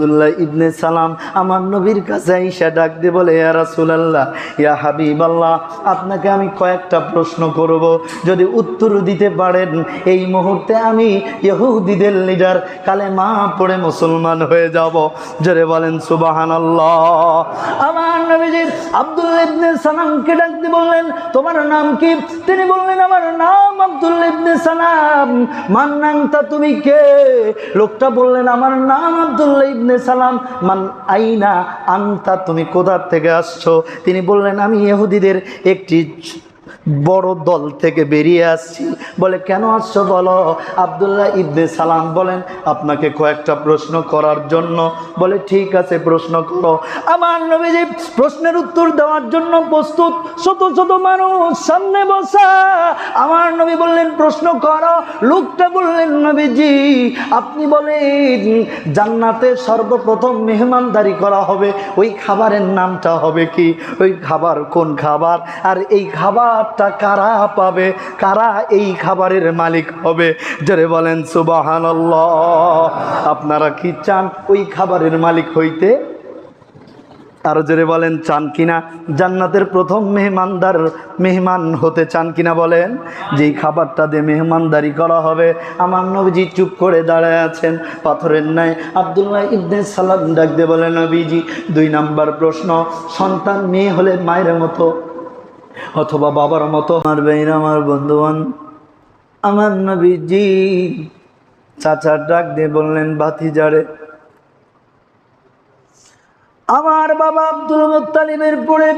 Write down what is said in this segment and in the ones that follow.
আবদুল্লাহ ইবনে সালাম আমার নবীর কাছে ঈশা ডাক দিয়ে বলে, ইয়া রাসূলুল্লাহ, ইয়া হাবিবাল্লাহ, আপনাকে আমি কয়েকটা প্রশ্ন করব। যদি উত্তর দিতে পারেন, এই মুহূর্তে আমি ইহুদিদের লিডার কালে মা পড়ে মুসলমান হয়ে যাব। জোরে বলেন, সুবহানাল্লাহ। আমার নবীজি আব্দুল্লাহ ইবনে সালামকে ডাক বললেন, তোমার নাম কি? তিনি বললেন, আমার নাম আব্দুল্লাহ ইবনে সালাম। মান নামটা তুমি কে? লোকটা বললেন, আমার নাম আব্দুল্লাহ ইবনে সালাম মান আইনা আন্তা? তুমি কোথার থেকে আসছো? তিনি বললেন আমি ইহুদিদের একটি বড় দল থেকে বেরিয়ে আসছি। বলে, কেন আসছো বলো? আবদুল্লাহ ইবনে সালাম বলেন, আপনাকে কয়েকটা প্রশ্ন করার জন্য। বলে, ঠিক আছে, প্রশ্ন করো। আমার নবীজি প্রশ্নের উত্তর দেওয়ার জন্য প্রস্তুত। শত শত মানুষ সামনে বসা। আমার নবী বললেন, প্রশ্ন করো। লোকটা বললেন, নবীজি, আপনি বলেন, জান্নাতে সর্বপ্রথম মেহমানদারি করা হবে। ওই খাবারের নামটা হবে কি? ওই খাবার কোন খাবার? আর এই খাবারটা কারা পাবে? কারা এই খাবারের মালিক হবে? জোরে বলেন সুবাহান আপনারা কি চান ওই খাবারের মালিক হইতে? আরও জোরে বলেন, চান কিনা? জান্নাতের প্রথম মেহমানদার, মেহমান হতে চান কিনা বলেন? যেই খাবারটা দিয়ে মেহমানদারি করা হবে, আমার নবীজি চুপ করে দাঁড়ায় আছেন, পাথরের ন্যায়। আবদুল্লাহ ইবনে সালাম ডাক দিয়ে বলেন নবীজি, দুই নাম্বার প্রশ্ন, সন্তান মেয়ে হলে মায়ের মতো অথবা বাবার মতো। আমার বেইন আমার বন্ধুবান আমার নবীজি চাচার ডাক দিয়ে বললেন বাতিজারে আমার বাবা আব্দুল মুত্তালিবের পরে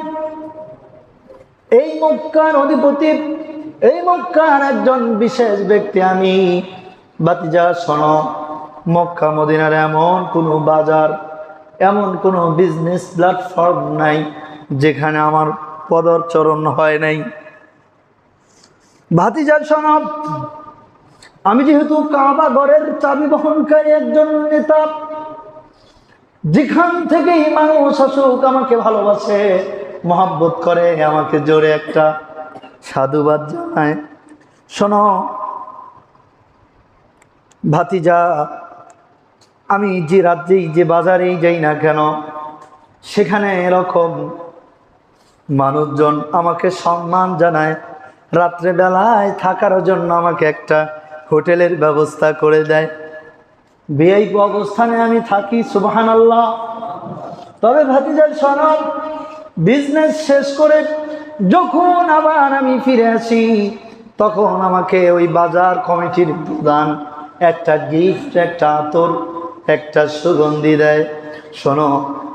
এই মক্কার অধিপতি, এই মক্কার একজন বিশেষ ব্যক্তি আমি। বাতিজা শোন, মক্কা, মদিনার এমন কোনো বাজার, এমন কোনো বিজনেস প্ল্যাটফর্ম নাই, যেখানে আমার পদচরণ হয় নাই। ভাতিজার সনব আমি যেহেতু কাবা ঘরের চাবি বহনকারী একজন নেতা, যেখান থেকেই মানুষ আসুক আমাকে ভালোবাসে, মহাব্বত করে, আমাকে জোরে একটা সাধুবাদ জানায়। শোনো, ভাতিজা, আমি যে রাজ্যেই, যে বাজারেই যাই না কেন, সেখানে এরকম মানুষজন আমাকে সম্মান জানায়। রাত্রেবেলায় থাকার জন্য আমাকে একটা হোটেলের ব্যবস্থা করে দেয়। ভিআইপি অবস্থানে আমি থাকি সুবাহান আল্লাহ তবে ভাতিজার সরব বিজনেস শেষ করে যখন আবার আমি ফিরে আসি, তখন আমাকে ওই বাজার কমিটির প্রধান একটা গিফট একটা আতর, একটা সুগন্ধি দেয়। শোনো,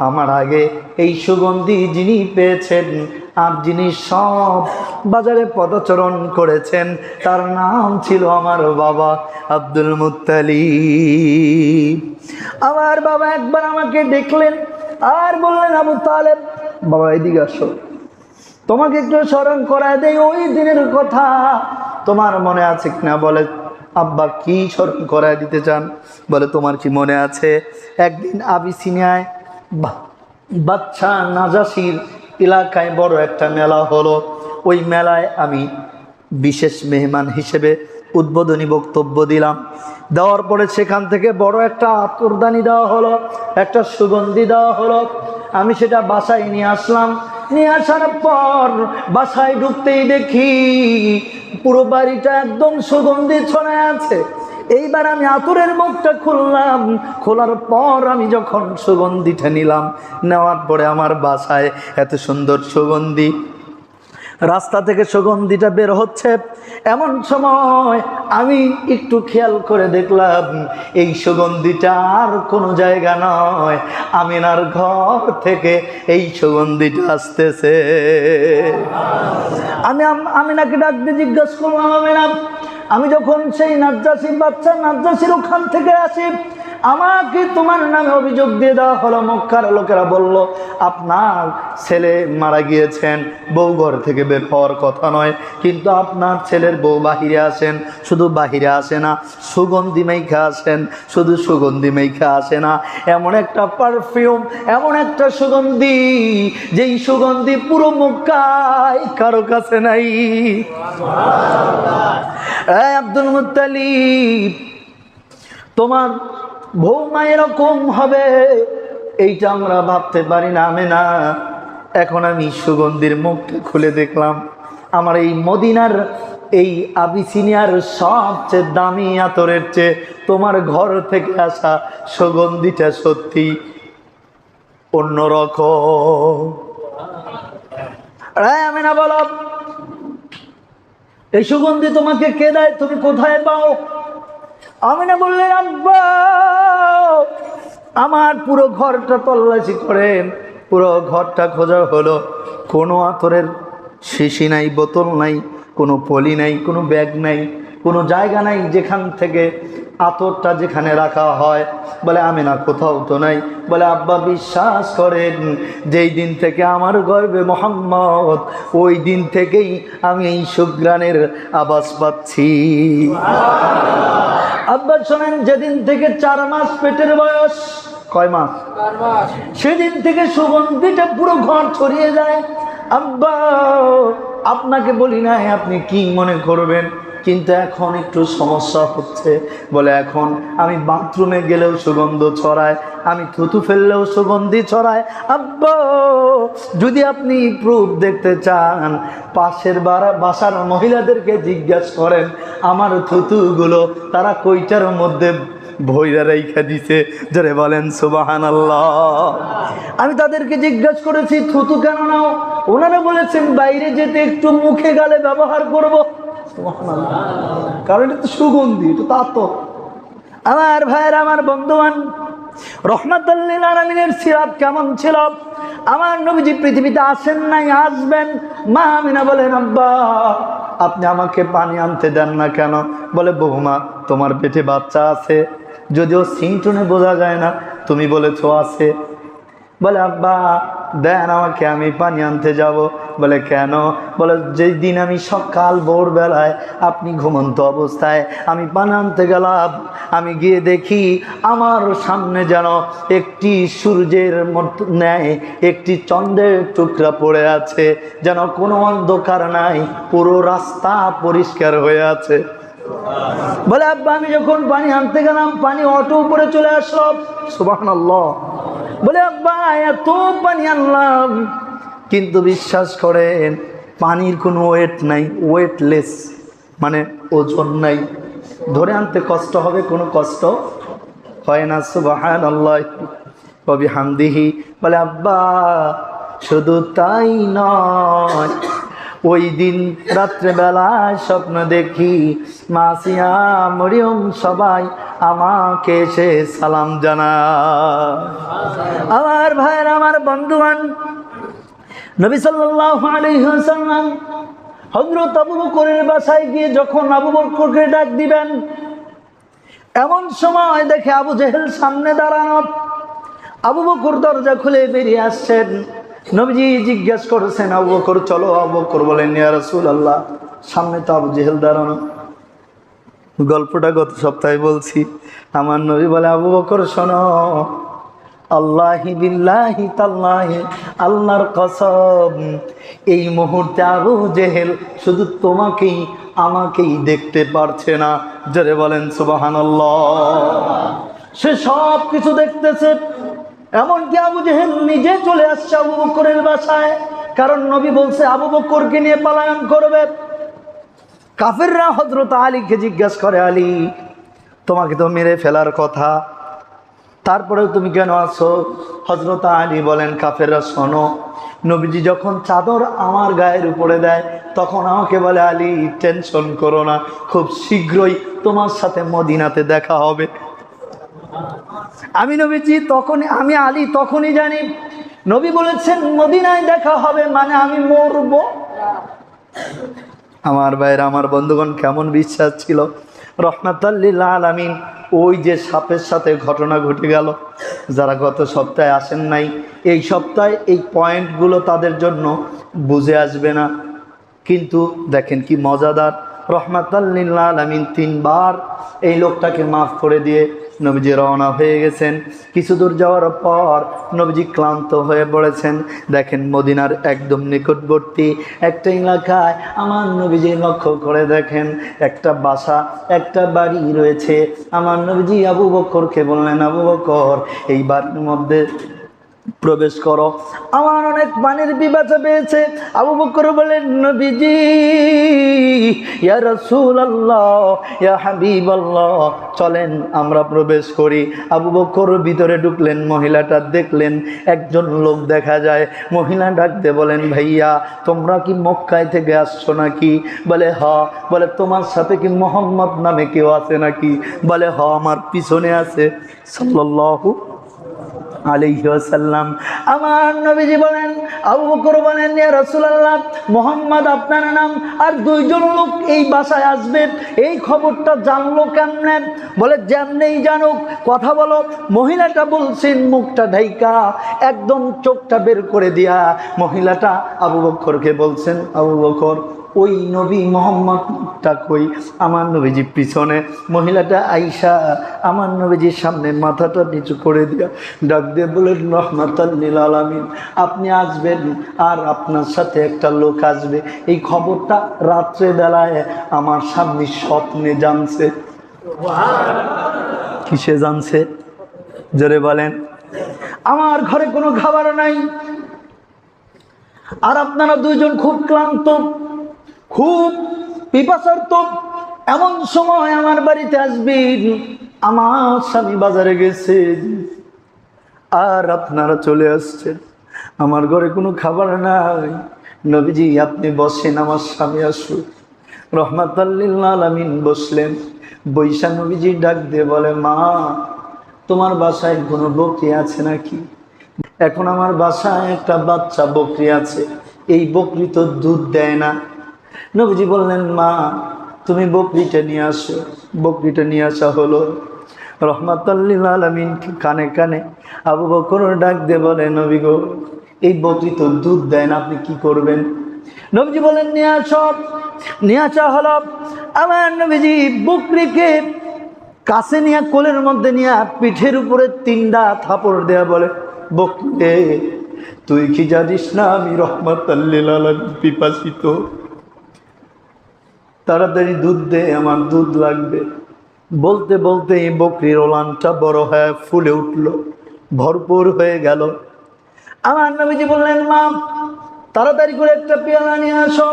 আমার আগে এই সুগন্ধি যিনি পেয়েছেন, আর যিনি সব বাজারে পদচরণ করেছেন, তার নাম ছিল আমার বাবা আব্দুল মুতালিব আমার বাবা একবার আমাকে দেখলেন আর বললেন, আবু তালেব, বাবা, এদিকে আসো। তোমাকে একটু স্মরণ করায় দেয় ওই দিনের কথা। তোমার মনে আছে কিনা? বলে, আব্বা, কি স্মরণ করায় দিতে চান? বলে, তোমার কি মনে আছে? একদিন আবিসিনিয়ায় বা- বাচ্চা নাজাসির এলাকায় বড় একটা মেলা হলো। ওই মেলায় আমি বিশেষ মেহমান হিসেবে উদ্বোধনী বক্তব্য দিলাম। দেওয়ার পরে সেখান থেকে বড় একটা আতরদানি দেওয়া হলো, একটা সুগন্ধি দেওয়া হলো। আমি সেটা বাসায় নিয়ে আসলাম। নিয়ে আসার পর বাসায় ঢুকতেই দেখি পুরো বাড়িটা একদম সুগন্ধি ছড়ায় আছে। এইবার আমি আতরের মুখটা খুললাম। খোলার পর আমি যখন সুগন্ধিটা নিলাম, নেওয়ার পরে আমার বাসায় এত সুন্দর সুগন্ধি। রাস্তা থেকে সুগন্ধিটা বের হচ্ছে। এমন সময় আমি একটু খেয়াল করে দেখলাম, এই সুগন্ধিটা আর কোনো জায়গা নয়। আমিনার ঘর থেকে এই সুগন্ধিটা আসতেছে। আমি আম- আমিনাকে ডাক দিয়ে জিজ্ঞাসা করলাম, আমিনা আমি যখন সেই নাজ্জাসির বাচ্চা নাজ্জাসির ওখান থেকে আসি আমাকে তোমার নামে অভিযোগ দিয়ে দেওয়া হলো। মক্কার লোকেরা বলল, আপনার ছেলে মারা গিয়েছেন, বউ ঘর থেকে বের হওয়ার কথা নয়। কিন্তু আপনার ছেলের বউ বাহিরে আসেন, শুধু বাহিরে আসে না, সুগন্ধি মেখে আসেন, শুধু সুগন্ধি মেখে আসে না। এমন একটা পারফিউম এমন একটা সুগন্ধি, যেই সুগন্ধি পুরো মক্কায় কারও কাছে নাই। আব্দুল মুত্তালিব, তোমার বৌমা এরকম হবে। এইটা আমরা ভাবতে পারি না, আমি না। এখন আমি সুগন্ধির মুখটা খুলে দেখলাম। আমার এই মদিনার এই আবিসিনিয়ার সবচেয়ে দামি আতরের চেয়ে তোমার ঘর থেকে আসা সুগন্ধিটা সত্যি অন্যরকম। আমি না বলো। এই সুগন্ধি তোমাকে কে দেয়? তুমি কোথায় পাও? আমি না বললেন, আব্বা, আমার পুরো ঘরটা তল্লাশি করেন। পুরো ঘরটা খোঁজা হলো। কোনো আতরের শিশি নাই, বোতল নাই, কোনো পলি নাই, কোনো ব্যাগ নাই, কোনো জায়গা নাই যেখান থেকে আতরটা যেখানে রাখা হয়। বলে আমি না কোথাও তো নাই। বলে আব্বা বিশ্বাস করেন যেই দিন থেকে আমার গর্বে মোহাম্মদ ওই দিন থেকেই আমি এই সুগ্রানের আবাস পাচ্ছি। আব্বা শোনেন যেদিন থেকে চার মাস পেটের বয়স কয় মাস। সেদিন থেকে সুগন্ধিটা পুরো ঘর ছড়িয়ে যায়। আব্বা আপনাকে বলি না আপনি কি মনে করবেন? কিন্তু এখন একটু সমস্যা হচ্ছে। বলে এখন আমি বাথরুমে গেলেও সুগন্ধ ছড়ায়, আমি থুতু ফেললেও সুগন্ধি ছড়ায়। আব্বা, যদি আপনি প্রুফ দেখতে চান, পাশের বাড়া বাসার মহিলাদেরকে জিজ্ঞাসা করেন, আমার থুতুগুলো তারা কইটার মধ্যে ভৈরা রেখা দিছে। যারে বলেন সুবাহান আমি তাদেরকে জিজ্ঞাসা করেছি, থুতু কেন নাও? ওনারা বলেছেন, বাইরে যেতে একটু মুখে গালে ব্যবহার করব। কারণ এটা তো সুগন্ধি, এটা তা তো আমার ভাইয়ের, আমার বন্ধুবান রহমাতুল্লিল সিরাত কেমন ছিল? আমার নবীজি পৃথিবীতে আসেন নাই, আসবেন। মা আমিনা বলেন আব্বা আপনি আমাকে পানি আনতে দেন না কেন? বলে, বৌমা, তোমার পেটে বাচ্চা আছে। যদিও সিংটনে বোঝা যায় না, তুমি বলেছ আছে। বলে, আব্বা, দেন আমাকে, আমি পানি আনতে যাব। বলে, কেন? বলে, যেই দিন আমি সকাল ভোরবেলায় আপনি ঘুমন্ত অবস্থায় আমি পানি আনতে গেলাম, আমি গিয়ে দেখি আমার সামনে যেন একটি সূর্যের মতো ন্যায় একটি চন্দ্রের টুকরা পড়ে আছে, যেন কোনো অন্ধকার নাই, পুরো রাস্তা পরিষ্কার হয়ে আছে। বলে, আব্বা, আমি যখন পানি আনতে গেলাম, পানি অটো উপরে চলে আসলো সুবাহ বলে, আব্বা, এত পানি আনলাম। কিন্তু বিশ্বাস করেন, পানির কোনো ওয়েট নাই ওয়েটলেস মানে ওজন নাই। ধরে আনতে কষ্ট হবে, কোনো কষ্ট হয় না সুবাহান আল্লাহ কবি হামদিহি বলে, আব্বা, শুধু তাই নয় ওই দিন রাত্রেবেলায় স্বপ্ন দেখি মাসিয়া মরিয়ম সবাই আমাকে এসে সালাম জানা আমার ভাইয়ের, আমার বন্ধুবান নবী ওয়াসাল্লাম হযরত আবু বকরের বাসায় গিয়ে যখন আবু বকরকে ডাক দিবেন, এমন সময় দেখে আবু জেহেল সামনে দাঁড়ানো। আবু বকর দরজা খুলে বেরিয়ে আসছেন। নবীজি জিজ্ঞেস করেছেন, আবু বকর, চলো আবু বকর বলেন, ইয়া রাসূলুল্লাহ, সামনে তো আবু জেহেল দাঁড়ানো। গল্পটা গত সপ্তাহে বলছি, আমার নবী বলে, আবু বকর, শোনো, আল্লাহি বিল্লাহি তাল্লাহি, আল্লাহর কসম, এই মুহূর্তে আবু জেহেল শুধু তোমাকেই, আমাকেই দেখতে পারছে না। জোরে বলেন, সুবহানাল্লাহ। সে সব কিছু দেখতেছে এমনকি আবু জেহেল নিজে চলে আসছে আবু বকরের বাসায়, কারণ নবী বলছে, আবু বকরকে নিয়ে পালায়ন করবে। কাফেররা হজরত আলীকে জিজ্ঞাসা করে, আলী, তোমাকে তো মেরে ফেলার কথা। তারপরেও তুমি কেন আসো হজরত আলী বলেন, কাফেররা, শোনো, নবীজি যখন চাদর আমার গায়ের উপরে দেয়, তখন আমাকে বলে, আলী, টেনশন করো না, খুব শীঘ্রই তোমার সাথে মদিনাতে দেখা হবে। আমি নবীজি তখন আমি আলী, তখনই জানি। নবী বলেছেন, মদিনায় দেখা হবে মানে আমি মরবো। আমার ভাইয়ের, আমার বন্ধুগণ, কেমন বিশ্বাস ছিল? রহমাতাল্লিল আলামিন, ওই যে সাপের সাথে ঘটনা ঘটে গেল। যারা গত সপ্তাহে আসেন নাই, এই সপ্তাহে এই পয়েন্টগুলো তাদের জন্য বুঝে আসবে না। কিন্তু দেখেন কি মজাদার রহমাতাল্লিল আলামিন তিনবার এই লোকটাকে মাফ করে দিয়ে নবীজি রওনা হয়ে গেছেন। কিছু দূর যাওয়ার পর নবীজি ক্লান্ত হয়ে পড়েছেন। দেখেন মদিনার একদম নিকটবর্তী একটা এলাকায় আমার নবীজি লক্ষ্য করে দেখেন, একটা বাসা, একটা বাড়ি রয়েছে। আমার নবীজি আবু বকরকে বললেন, আবু বকর এই বাড়ির মধ্যে প্রবেশ করো। আমার অনেক পানির বিবাচা পেয়েছে আবু বকর বলেন, নবীজি, ইয়া রাসূলুল্লাহ, ইয়া হাবিবাল্লাহ, চলেন আমরা প্রবেশ করি। আবু বকর ভিতরে ঢুকলেন, মহিলাটা দেখলেন, একজন লোক দেখা যায়। মহিলা ডাকতে বলেন, ভাইয়া, তোমরা কি মক্কায় থেকে আসছো নাকি? বলে, হ। বলে, তোমার সাথে কি মোহাম্মদ নামে কেউ আছে নাকি? বলে, হ, আমার পিছনে আছে। সাল্লাল্লাহু আলাইসাল্লাম আমার নবীজি বলেন, আবু বকর বলেন, ইয়া রাসূলুল্লাহ, মোহাম্মদ আপনার নাম, আর দুইজন লোক এই বাসায় আসবে, এই খবরটা জানলো কেমনে? বলে, যেমনেই জানুক, কথা বলো। মহিলাটা বলছেন মুখটা ঢাইকা, একদম চোখটা বের করে দিয়া। মহিলাটা আবু বকরকে বলছেন, আবু বকর ওই নবী মোহাম্মদটা কই? আমার নবীজি পিছনে, মহিলাটা আইসা, আমার নবীজির সামনে মাথাটা নিচু করে দিয়া ডাক দিয়ে বলেন রহমাতাল্লিল আলামিন, আপনি আসবেন আর আপনার সাথে একটা লোক আসবে। এই খবরটা রাত্রে বেলায় আমার সামনে স্বপ্নে জানছে। কিসে জানছে? জোরে বলেন। আমার ঘরে কোনো খাবার নাই। আর আপনারা দুইজন খুব ক্লান্ত। খুব পিপাসার্ত এমন সময় আমার বাড়িতে আসবেন আমার স্বামী বাজারে গেছে। আর আপনারা চলে আসছেন। আমার ঘরে কোনো খাবার নাই। নবীজি, আপনি বসেন, আমার স্বামী আসুক। রহমাতাল্লিল আলামিন বসলেন। বৈশা নবীজি ডাক দিয়ে বলে, মা, তোমার বাসায় কোনো বকরি আছে নাকি? এখন আমার বাসায় একটা বাচ্চা বকরি আছে। এই বকরি তো দুধ দেয় না। নবীজি বললেন, মা, তুমি বকরিটা নিয়ে আসো। বকরিটা নিয়ে আসা হলো। রহমাতাল্লিল আলমিন কানে কানে আবু বকর ডাক দিয়ে বলে, নবী গো, এই বকরি তো দুধ দেয় না, আপনি কি করবেন? নবীজি বলেন নিয়ে আসো, নিয়ে আসা হলো। আমার নবীজি বকরিকে কাছে নিয়ে, কোলের মধ্যে নিয়ে পিঠের উপরে তিনটা থাপড় দেয়া বলে, বকরে তুই কি জানিস না আমি রহমত আল্লিল পিপাসিত? তাড়াতাড়ি দুধ দে আমার দুধ লাগবে। বলতে বলতে এই বকরির ওলানটা বড় হয়ে ফুলে উঠল ভরপুর হয়ে গেল। আমার নবীজি বললেন মা তাড়াতাড়ি করে একটা পেয়ালা নিয়ে আসো।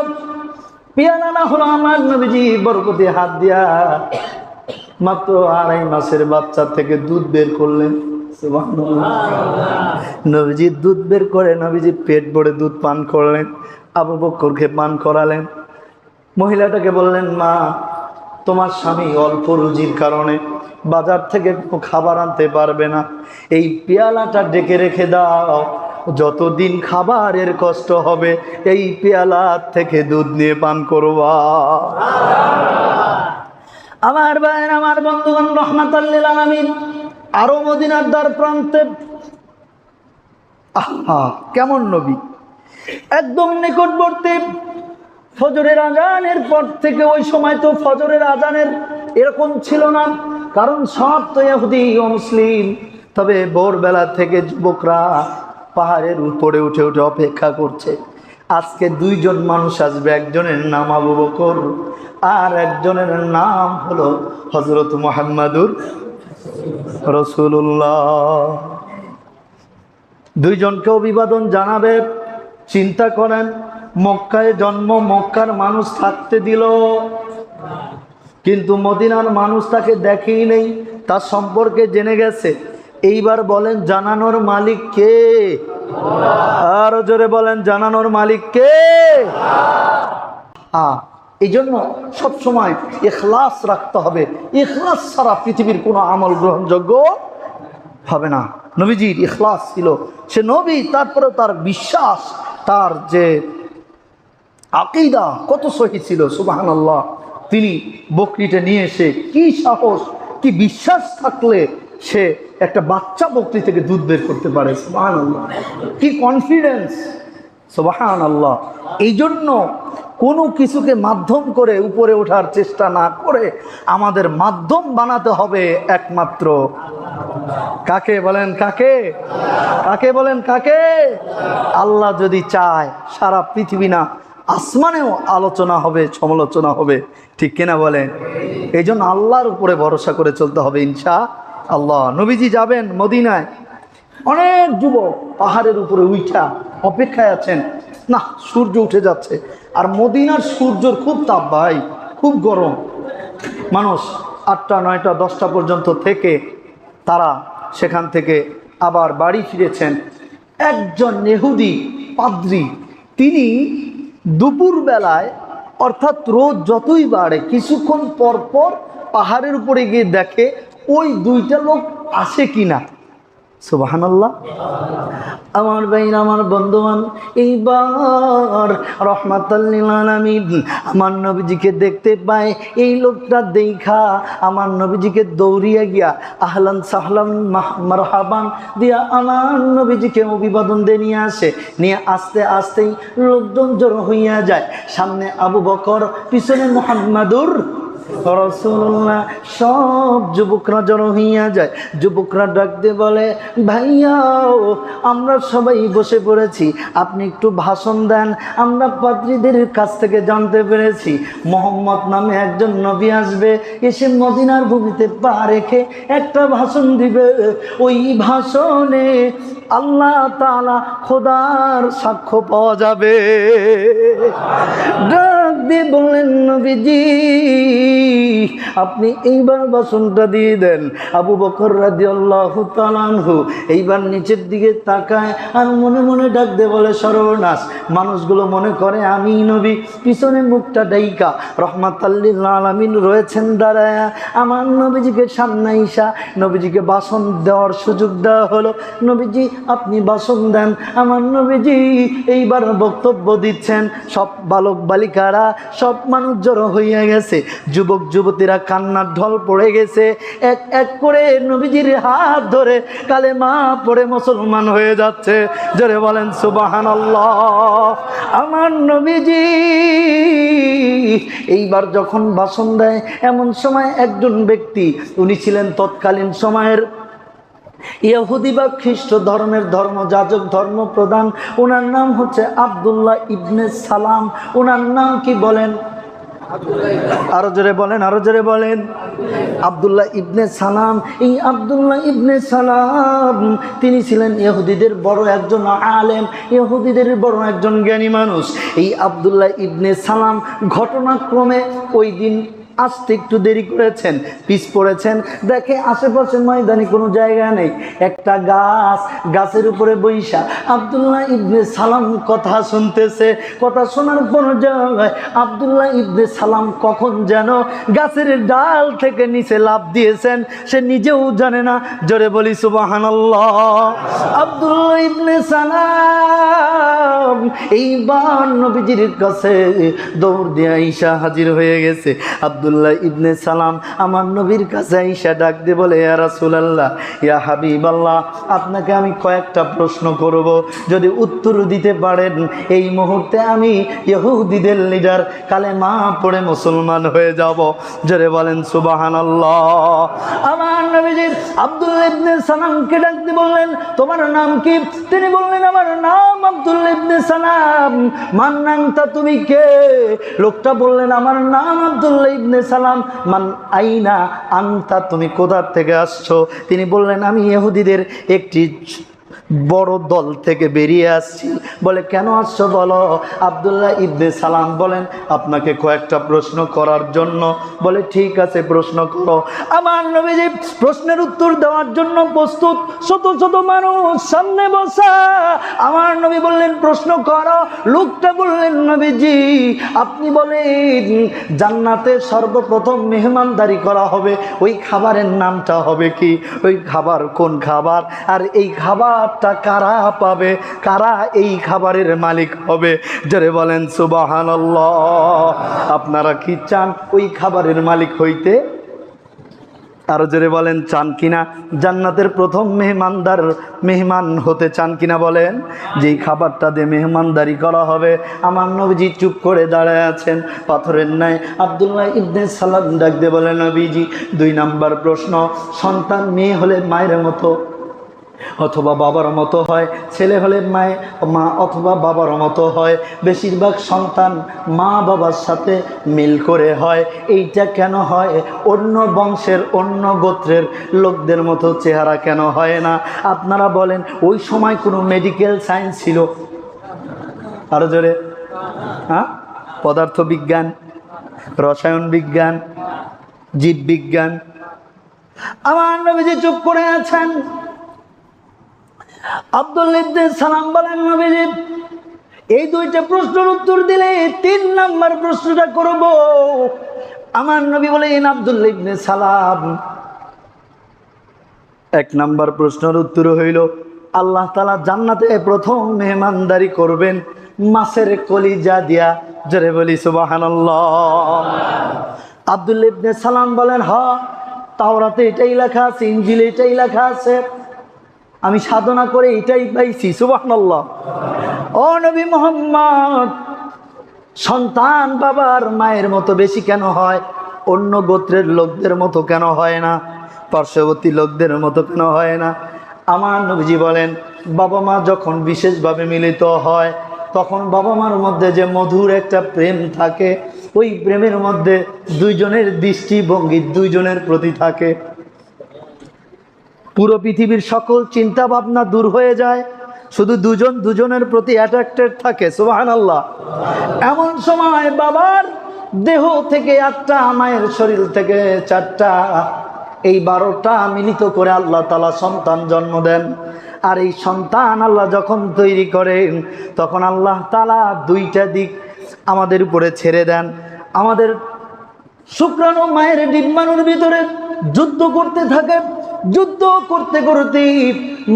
পেয়ালা না হলো আমার নবীজি বরকতি হাত দিয়া মাত্র আড়াই মাসের বাচ্চা থেকে দুধ বের করলেন। নবীজি দুধ বের করে নবীজি পেট ভরে দুধ পান করলেন আবু বক্করকে পান করালেন। মহিলাটাকে বললেন, মা, তোমার স্বামী অল্প রুজির কারণে বাজার থেকে খাবার আনতে পারবে না। এই পেয়ালাটা ডেকে রেখে দাও। যতদিন খাবারের কষ্ট হবে, এই পেয়ালা থেকে দুধ নিয়ে পান করবা। আমার ভাইয়ের, আমার বন্ধুগণ, রহমাতাল্লিল আলামিন, আরও মদিনার দ্বার প্রান্তে আহা, কেমন নবী। একদম নিকটবর্তী ফজরের আজানের পর থেকে ওই সময় তো ফজরের আজানের এরকম ছিল না। কারণ সব তো ইহুদি ও মুসলিম। তবে ভোরবেলা থেকে যুবকরা পাহাড়ের উপরে উঠে উঠে অপেক্ষা করছে। আজকে দুইজন মানুষ আসবে, একজনের নাম আবু বকর আর একজনের নাম হলো হজরত মোহাম্মদুর রসুল্লাহ দুইজনকে অভিবাদন জানাবে, চিন্তা করেন মক্কায় জন্ম, মক্কার মানুষ থাকতে দিল। কিন্তু মদিনার মানুষ তাকে দেখেই নেই, তার সম্পর্কে জেনে গেছে। এইবার বলেন, জানানোর মালিক কে? আরও জোরে বলেন, জানানোর মালিক কে? এই জন্য সবসময় এখলাস রাখতে হবে। এখলাস ছাড়া পৃথিবীর কোনো আমল গ্রহণযোগ্য হবে না। নবীজির ইখলাস ছিল। সে নবী তারপরে তার বিশ্বাস, তার যে আকিদা কত সহি ছিল সুবাহান আল্লাহ তিনি বকরিটা নিয়ে এসে কি সাহস, কি বিশ্বাস থাকলে সে একটা বাচ্চা বকরি থেকে দুধ বের করতে পারে সুবাহান আল্লাহ কি কনফিডেন্স সুবাহান আল্লাহ এই জন্য কোনো কিছুকে মাধ্যম করে উপরে ওঠার চেষ্টা না করে আমাদের মাধ্যম বানাতে হবে একমাত্র। কাকে বলেন কাকে? কাকে বলেন কাকে? আল্লাহ যদি চায়, সারা পৃথিবী না আসমানেও আলোচনা হবে, সমালোচনা হবে। ঠিক কিনা বলেন? এই জন্য আল্লাহর উপরে ভরসা করে চলতে হবে ইনশা আল্লাহ। নবীজি যাবেন মদিনায়। অনেক যুবক পাহাড়ের উপরে উইঠা অপেক্ষায় আছেন। না, সূর্য উঠে যাচ্ছে। আর মদিনার সূর্যর খুব তাপ ভাই, খুব গরম। মানুষ আটটা, নয়টা, দশটা পর্যন্ত থেকে তারা সেখান থেকে আবার বাড়ি ফিরেছেন। একজন নেহুদি পাদ্রি, তিনি দুপুরবেলায়, অর্থাৎ রোদ যতই বাড়ে, কিছুক্ষণ পরপর পর পাহাড়ের উপরে গিয়ে দেখে ওই দুইটা লোক আসে কিনা। সুবাহান্লাহ আমার বাইন আমার বন্ধুবান এইবার রহমাতাল্লিল আলামিন, আমার নবীজিকে দেখতে পায়, এই লোকটা দেখা, আমার নবীজিকে দৌড়িয়ে গিয়া, আহলান সাহলান মারহাবান দিয়া আমার নবীজিকে অভিবাদন দিয়ে নিয়ে আসে। নিয়ে আস্তে আস্তেই লোকজন জড়ো হইয়া যায়। সামনে আবু বকর, পিছনে মোহাম্মদুর রসুল্লাহ সব যুবকরা জড়ো হইয়া যায়। যুবকরা ডাকতে বলে, ভাইয়া আমরা সবাই বসে পড়েছি, আপনি একটু ভাষণ দেন, আমরা পাত্রীদের কাছ থেকে জানতে পেরেছি। মোহাম্মদ নামে একজন নবী আসবে, এসে মদিনার ভূমিতে পা রেখে একটা ভাষণ দিবে। ওই ভাষণে আল্লাহ তালা খোদার সাক্ষ্য পাওয়া যাবে। দিয়ে বললেন, নবীজি, আপনি এইবার বাসনটা দিয়ে দেন। আবু বকর রাজি আল্লাহ তালানহু এইবার নিচের দিকে তাকায় আর মনে মনে ডাক দিয়ে বলে, সর্বনাশ, মানুষগুলো মনে করে আমি নবী, পিছনে মুখটা ডাইকা রহমাত আলমিন রয়েছেন দাঁড়ায়, আমার নবীজিকে সামনে ইসা নবীজিকে বাসন দেওয়ার সুযোগ দেওয়া হলো, নবীজি, আপনি বাসন দেন, আমার নবীজি এইবার বক্তব্য দিচ্ছেন, সব বালক বালিকারা সব মানুষ জড়ো হইয়া গেছে। যুবক, যুবতীরা কান্নার ঢল পড়ে গেছে। এক এক করে নবীজির হাত ধরে কালে মা পড়ে মুসলমান হয়ে যাচ্ছে। জোরে বলেন সুবাহান আমার নবীজি, এইবার যখন ভাষণ দেয়, এমন সময় একজন ব্যক্তি, উনি ছিলেন তৎকালীন সময়ের ইহুদি বা খ্রিস্ট ধর্মের ধর্ম, যাজক ধর্ম প্রধান। ওনার নাম হচ্ছে আবদুল্লাহ ইবনে সালাম। ওনার নাম কি বলেন? আরও জোরে বলেন, আরও জোরে বলেন। আবদুল্লাহ ইবনে সালাম, এই আবদুল্লাহ ইবনে সালাম, তিনি ছিলেন ইহুদিদের বড় একজন আলেম, ইহুদিদের বড় একজন জ্ঞানী মানুষ। এই আবদুল্লাহ ইবনে সালাম ঘটনাক্রমে ওই দিন আসতে একটু দেরি করেছেন পিছ পড়েছেন। দেখে আশেপাশে ময়দানে কোনো জায়গা নেই। একটা গাছ, গাছের উপরে বৈশা। আবদুল্লাহ ইবনে সালাম কথা শুনতেছে। কথা শোনার কোনো জায়গায় আবদুল্লাহ ইবনে সালাম কখন যেন গাছের ডাল থেকে নিচে লাভ দিয়েছেন, সে নিজেও জানে না। জোরে বলি সুবাহান আবদুল্লাহ ইবনে সালাম এইবার নবীজির কাছে দৌড় দিয়ে ঈশা হাজির হয়ে গেছে। আবদুল্লাহ ইবনে সালাম আমার নবীর কাছে ঈশা ডাক দিয়ে বলে, ইয়া রাসূলুল্লাহ, ইয়া হাবিবাল্লাহ, আপনাকে আমি কয়েকটা প্রশ্ন করব। যদি উত্তর দিতে পারেন, এই মুহূর্তে আমি ইহুদিদের লিডার কালে মা পড়ে মুসলমান হয়ে যাব। জোরে বলেন, সুবহানাল্লাহ। আমার নবীজি আব্দুল্লাহ ইবনে সালামকে ডাক দিয়ে বললেন, তোমার নাম কি? তিনি বললেন, আমার নাম আব্দুল্লাহ ইবনে সালাম। মান নামটা তুমি কে? লোকটা বললেন, আমার নাম আব্দুল্লাহ ইবনে সালাম মান আইনা আন্তা? তুমি কোথার থেকে আসছো? তিনি বললেন আমি ইহুদিদের একটি বড় দল থেকে বেরিয়ে আসছি। বলে, কেন আসছো বলো? আবদুল্লাহ ইবনে সালাম বলেন, আপনাকে কয়েকটা প্রশ্ন করার জন্য। বলে, ঠিক আছে, প্রশ্ন করো। আমার নবীজি প্রশ্নের উত্তর দেওয়ার জন্য প্রস্তুত। শত শত মানুষ সামনে বসা। আমার নবী বললেন, প্রশ্ন করো। লোকটা বললেন, নবীজি, আপনি বলেন, জান্নাতে সর্বপ্রথম মেহমানদারি করা হবে। ওই খাবারের নামটা হবে কি? ওই খাবার কোন খাবার? আর এই খাবারটা কারা পাবে? কারা এই খাবারের মালিক হবে? যারে বলেন সুবাহান আপনারা কি চান ওই খাবারের মালিক হইতে? আরও জোরে বলেন, চান কিনা? জান্নাতের প্রথম মেহমানদার, মেহমান হতে চান কিনা বলেন? যেই খাবারটা দিয়ে মেহমানদারি করা হবে, আমার নবীজি চুপ করে দাঁড়ায় আছেন, পাথরের ন্যায়। আবদুল্লাহ ইবনে সালাম ডাক দিয়ে বলেন নবীজি, দুই নাম্বার প্রশ্ন, সন্তান মেয়ে হলে মায়ের মতো অথবা বাবার মতো হয়, ছেলে হলে মায়ে, মা অথবা বাবার মতো হয়, বেশিরভাগ সন্তান মা বাবার সাথে মিল করে হয়। এইটা কেন হয়? অন্য বংশের, অন্য গোত্রের লোকদের মতো চেহারা কেন হয় না? আপনারা বলেন, ওই সময় কোনো মেডিকেল সায়েন্স ছিল? আরও জোরে। হ্যাঁ? পদার্থ বিজ্ঞান রসায়ন বিজ্ঞান, জীববিজ্ঞান। আমার নবীজি চুপ করে আছেন। আব্দুল সালাম বলেন, নবীজি, এই দুইটা প্রশ্নের উত্তর দিলে তিন প্রশ্নটা করব। আমার নবী বলেন, আব্দুল সালাম। এক প্রশ্নের উত্তর হইল, আল্লাহ তালা জান্নাতে প্রথম মেহমানদারি করবেন মাছের কলিজা দিয়া। জোরে বলি, সুবহানাল্লাহ। আব্দুল ইবনে সালাম বলেন হ তাওরাতে এটাই লেখা আছে ইঞ্জিলে এটাই লেখা আছে। আমি সাধনা করে এটাই পাইছি, সুবহানাল্লাহ। ও নবী মোহাম্মদ, সন্তান বাবার মায়ের মতো বেশি কেন হয়? অন্য গোত্রের লোকদের মতো কেন হয় না? পার্শ্ববর্তী লোকদের মতো কেন হয় না? আমার নবীজি বলেন, বাবা মা যখন বিশেষভাবে মিলিত হয়, তখন বাবা মার মধ্যে যে মধুর একটা প্রেম থাকে, ওই প্রেমের মধ্যে দুইজনের দৃষ্টিভঙ্গি দুইজনের প্রতি থাকে। পুরো পৃথিবীর সকল চিন্তা ভাবনা দূর হয়ে যায়। শুধু দুজন দুজনের প্রতি অ্যাট্রাক্টেড থাকে সুবাহান আল্লাহ এমন সময় বাবার দেহ থেকে আটটা, মায়ের শরীর থেকে চারটা, এই বারোটা মিলিত করে আল্লাহ তালা সন্তান জন্ম দেন। আর এই সন্তান আল্লাহ যখন তৈরি করেন, তখন আল্লাহ তালা দুইটা দিক আমাদের উপরে ছেড়ে দেন। আমাদের শুক্রাণু মায়ের ডিম্বাণুর ভিতরে যুদ্ধ করতে থাকে যুদ্ধ করতে করতে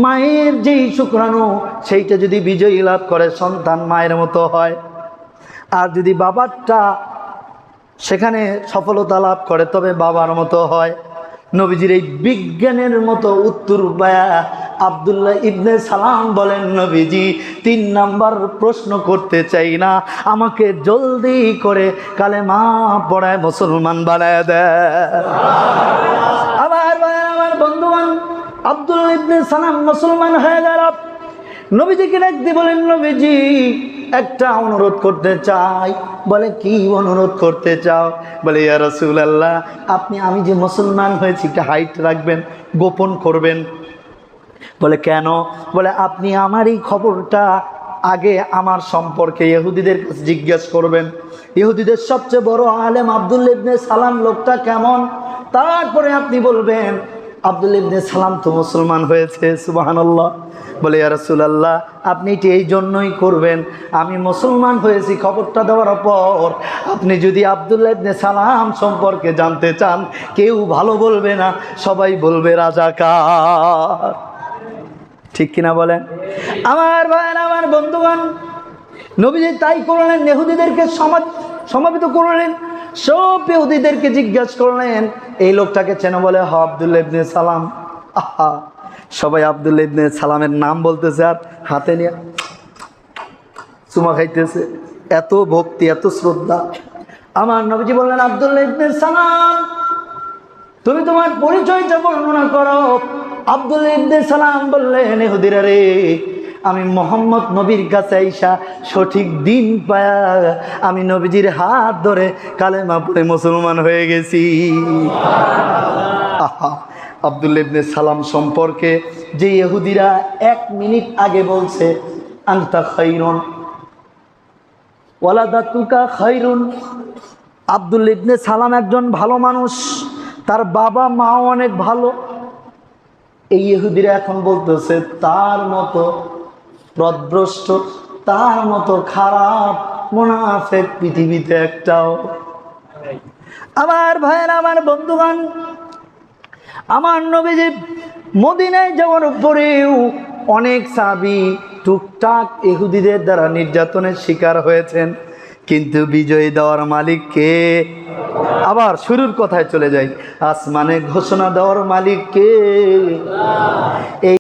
মায়ের যেই শুক্রাণু, সেইটা যদি বিজয়ী লাভ করে, সন্তান মায়ের মতো হয়। আর যদি বাবারটা সেখানে সফলতা লাভ করে, তবে বাবার মতো হয়। নবীজির এই বিজ্ঞানের মতো উত্তর আবদুল্লাহ ইবনে সালাম বলেন, নবীজি, তিন নাম্বার প্রশ্ন করতে চাই না। আমাকে জলদি করে কালে মা পড়ায় মুসলমান বানায় দেয় আব্দুল ইবনে সালাম মুসলমান হয়ে গেল। নবীজিকে ডাকতে বলেন, নবীজি, একটা অনুরোধ করতে চাই। বলে, কি অনুরোধ করতে চাও? বলে, ইয়া রাসূলুল্লাহ, আপনি, আমি যে মুসলমান হয়েছি, একটা হাইট রাখবেন, গোপন করবেন। বলে, কেন? বলে, আপনি আমার এই খবরটা আগে আমার সম্পর্কে ইহুদিদের কাছে জিজ্ঞেস করবেন। ইহুদিদের সবচেয়ে বড় আলেম আব্দুল ইবনে সালাম লোকটা কেমন? তারপরে আপনি বলবেন আব্দুল ইবনে সালাম তো মুসলমান হয়েছে, সুবাহানাল্লাহ। বলে, ইয়া রাসূলুল্লাহ, আপনি এটি এই জন্যই করবেন? আমি মুসলমান হয়েছি, খবরটা দেওয়ার পর আপনি যদি আব্দুল্লাহ ইবনে সালাম সম্পর্কে জানতে চান, কেউ ভালো বলবে না, সবাই বলবে, রাজাকার। ঠিক কিনা বলেন? আমার ভাই আমার বন্ধুগণ, নবীজি তাই করলেন, নেহুদিদেরকে সমাজ সমাবেত করলেন। সব ইহুদিদেরকে জিজ্ঞাসা করলেন, এই লোকটাকে চেন? বলে হ আবদুল্লা ইবনে সালাম। আহা, সবাই আবদুল্লা ইবনে সালামের নাম বলতেছে আর হাতে নিয়ে চুমা খাইতেছে। এত ভক্তি, এত শ্রদ্ধা। আমার নবীজি বললেন আবদুল্লা ইবনে সালাম, তুমি তোমার পরিচয়টা বর্ণনা করো। আব্দুল ইবনে সালাম বললেন হুদিরা রে আমি মোহাম্মদ নবীর কাছে আইসা সঠিক দিন পায়া, আমি নবীজির হাত ধরে কালেমা পড়ে মুসলমান হয়ে গেছি। আব্দুল ইবনে সালাম সম্পর্কে যে ইহুদিরা এক মিনিট আগে বলছে, আন্তা খাইরন, ওয়ালাদাতুকা খাইরুন। আব্দুল ইবনে সালাম একজন ভালো মানুষ, তার বাবা মাও অনেক ভালো। এই ইহুদিরা এখন বলতেছে, তার মতো প্রদ্রষ্ট তার মতো খারাপ মোনাফেক পৃথিবীতে একটাও। আমার ভাইয়ের, আমার বন্ধুগণ, আমার নবীজি মদিনায় যাওয়ার পরেও অনেক সাবি টুকটাক ইহুদিদের দ্বারা নির্যাতনের শিকার হয়েছেন, কিন্তু বিজয়ী দেওয়ার মালিক কে? আবার শুরুর কথায় চলে যাই, আসমানে ঘোষণা দেওয়ার মালিক কে? এই